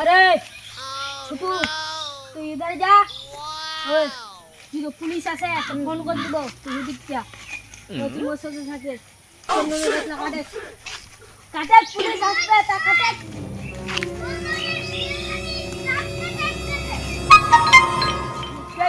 अरे ছুটু তুই ইধার যা। তুই তো পুলিশ আছে ফোন করে দিব তুই দিক যা। তুই সাথে থাকে কাটে পুলিশ আসবে তা কাটে।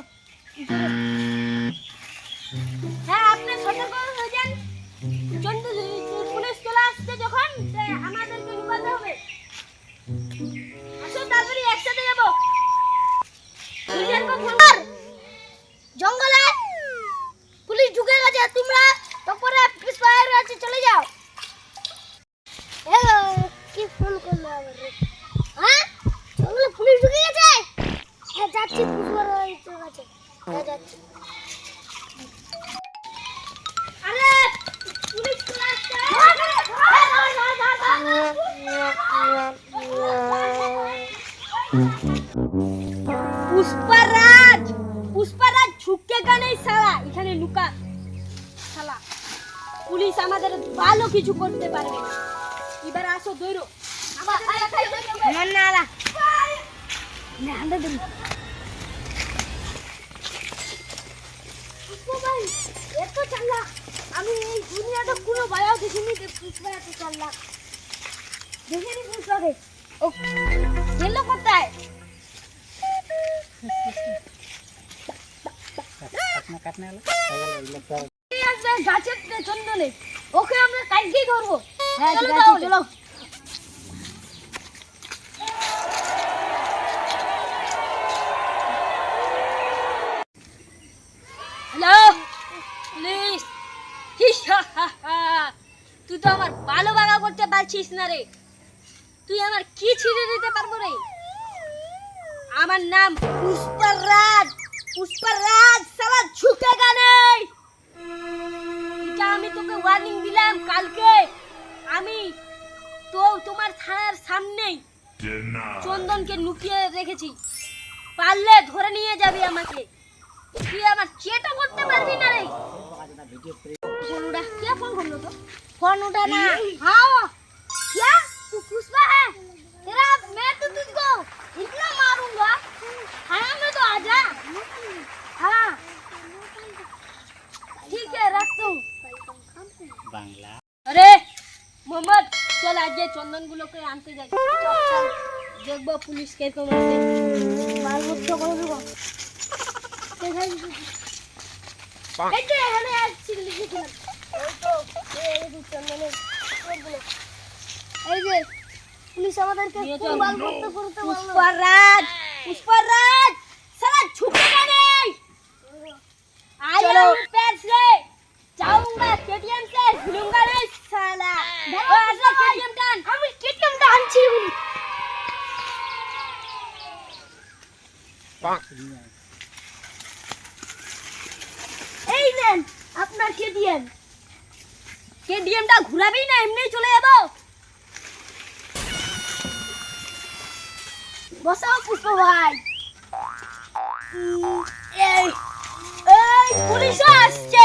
চন্দনের গাছগুলো পুষ্পারাজ! পুষ্পারাজ ঝুঁকেগা নেই সালা এখানে লুকা সালা পুলিশ আমাদের ভালো কিছু করতে পারবে না। এবার আসো দৈরো না। না এত চাল্লা। আমি এই দুনিয়াটা কোনো বায়াও দেখিনি যে পুষ্পা এত চাল্লা। দেখিনি পুষ্পাকে ও গেল কোথায়? তুই তো আমার ভালো বাগা করতে পারছিস না রে। তুই আমার কি ছিঁড়ে দিতে পারব রে? আমার নাম পুষ্পরাজ পুষ্পরাজ সবার ঝুঁকে গানে এটা আমি তোকে ওয়ার্নিং দিলাম কালকে। আমি তো তোমার থানার সামনেই চন্দনকে লুকিয়ে রেখেছি। পারলে ধরে নিয়ে যাবি আমাকে। তুই আমার চেটা করতে পারবি না রে। ফোন উঠা কে ফোন করল তো ফোন উঠা না। ইয়ে। হাওয়া চল আজকে চন্দনগুলোকে আনতে যাই। দেখব পুলিশ কেরকম আছে। মালভদ্র করে দেবো। মানে পুলিশ আমাদেরকে পুষ্পারাজ পুষ্পারাজ আমি কেটিএমটা আনছি এই নেন না এমনি চলে যাব বসাও পুষ্প ভাই এই পুলিশ আসছে।